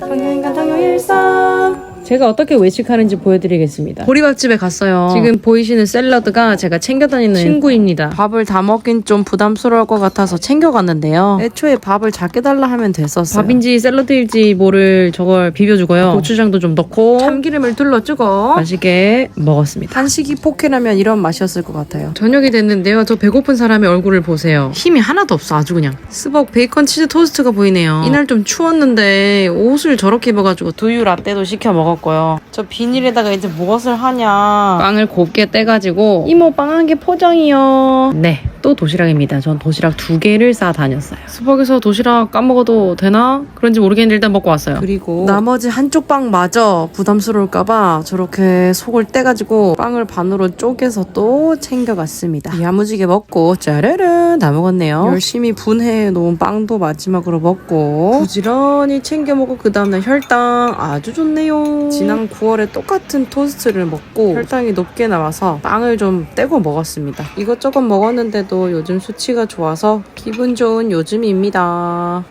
당뇨인간 당뇨일상 제가 어떻게 외식하는지 보여드리겠습니다. 보리밥집에 갔어요. 지금 보이시는 샐러드가 제가 챙겨 다니는 친구입니다. 밥을 다 먹긴 좀 부담스러울 것 같아서 챙겨갔는데요. 애초에 밥을 작게 달라 하면 됐었어요. 밥인지 샐러드일지 모를 저걸 비벼주고요. 고추장도 좀 넣고 참기름을 둘러 주고 맛있게 먹었습니다. 한식이 포케라면 이런 맛이었을 것 같아요. 저녁이 됐는데요. 저 배고픈 사람의 얼굴을 보세요. 힘이 하나도 없어 아주 그냥. 스벅 베이컨 치즈 토스트가 보이네요. 이날 좀 추웠는데 옷을 저렇게 입어가지고 두유 라떼도 시켜 먹었고 요. 저 비닐에다가 이제 무엇을 하냐. 빵을 곱게 떼가지고 이모 빵 한 개 포장이요. 네. 또 도시락입니다. 전 도시락 두 개를 싸 다녔어요. 스벅에서 도시락 까먹어도 되나? 그런지 모르겠는데 일단 먹고 왔어요. 그리고 나머지 한쪽 빵 마저 부담스러울까봐 저렇게 속을 떼가지고 빵을 반으로 쪼개서 또 챙겨갔습니다. 야무지게 먹고 짜르르 다 먹었네요. 열심히 분해해 놓은 빵도 마지막으로 먹고 부지런히 챙겨 먹고 그 다음날 혈당 아주 좋네요. 지난 9월에 똑같은 토스트를 먹고 혈당이 높게 나와서 빵을 좀 떼고 먹었습니다. 이것저것 먹었는데도 요즘 수치가 좋아서 기분 좋은 요즘입니다.